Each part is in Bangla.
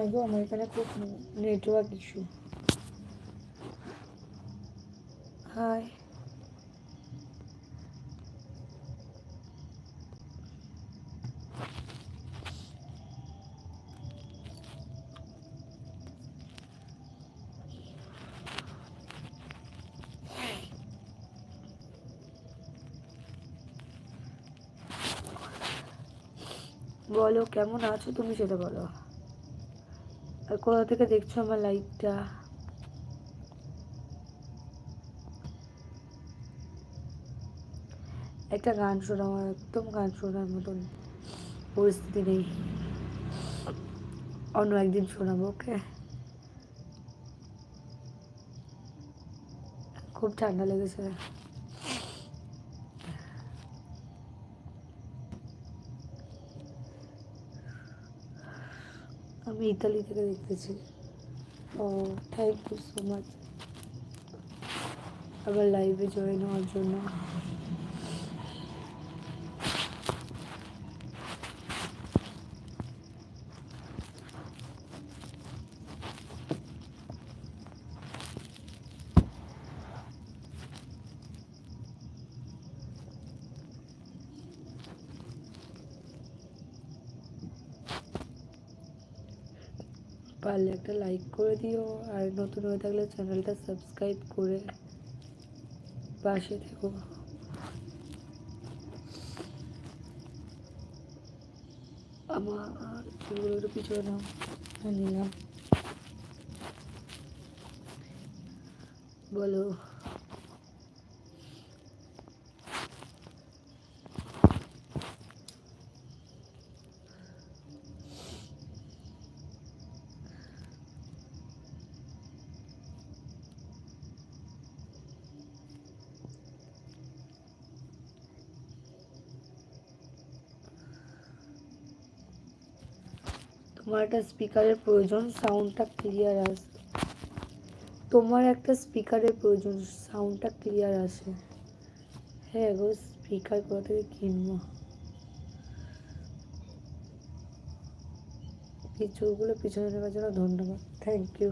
নয় গো আমার এখানে খুব নেটওয়ার্ক ইস্যু হাই বলো কেমন আছো তুমি সেটা বলো। আর কোথা থেকে দেখছ আমার লাইভটা একটা গান শোনা আমার একদম গান শোনার মতন পরিস্থিতি নেই। অন্য একদিন শোনাবো ওকে খুব ঠান্ডা লেগেছে। আমি ইতালি থেকে দেখতেছি। ও থ্যাংক ইউ সো মাচ আবার লাইভে জয়েন হওয়ার জন্য। পারলে একটা লাইক করে দিও। আর নতুন হয়ে থাকলে চ্যানেলটা সাবস্ক্রাইব করে পাশে থেকো। আমার পিছনে নিলাম। বলো। তোমার একটা স্পিকারের প্রয়োজন সাউন্ডটা ক্লিয়ার আসে তোমার একটা স্পিকারের প্রয়োজন সাউন্ডটা ক্লিয়ার আসে। হ্যাঁ গো স্পিকার কোথা থেকে কিনবো? এই চুলগুলো পিছনে নেওয়ার জন্য ধন্যবাদ। থ্যাংক ইউ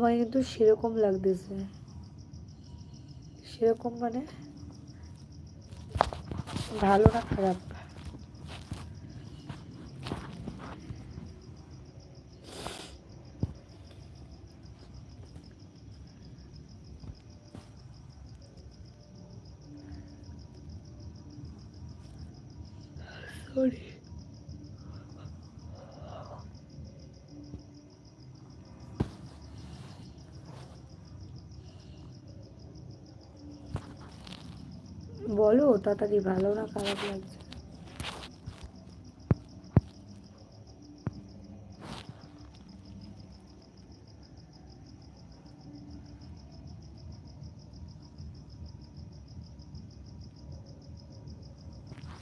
তোমায় কিন্তু সেরকম লাগতেছে। সেরকম মানে ভালো না খারাপ? সরি বলো, তাড়াতাড়ি ভালো না খারাপ লাগছে।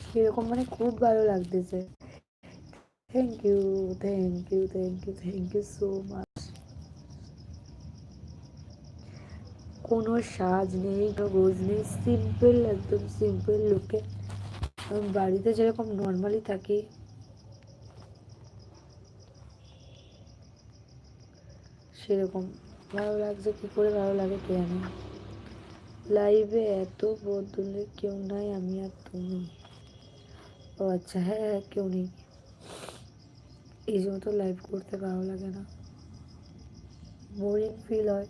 সেরকম মানে খুব ভালো লাগতেছে। Thank you thank you thank you thank you so much কোনো সাজ নেই, কোনো গোজ নেই সিম্পল একদম সিম্পল লুকে আমি বাড়িতে যেরকম নর্মালি থাকি, সেরকম। ভালো লাগছে কী করে, ভালো লাগে কে জানে। লাইভে এত বদলে কেউ নাই, আমি আর তুমি। ও আচ্ছা হ্যাঁ হ্যাঁ কেউ নেই। এই জন্য তো লাইভ করতে ভালো লাগে না। বোরিং ফিল হয়।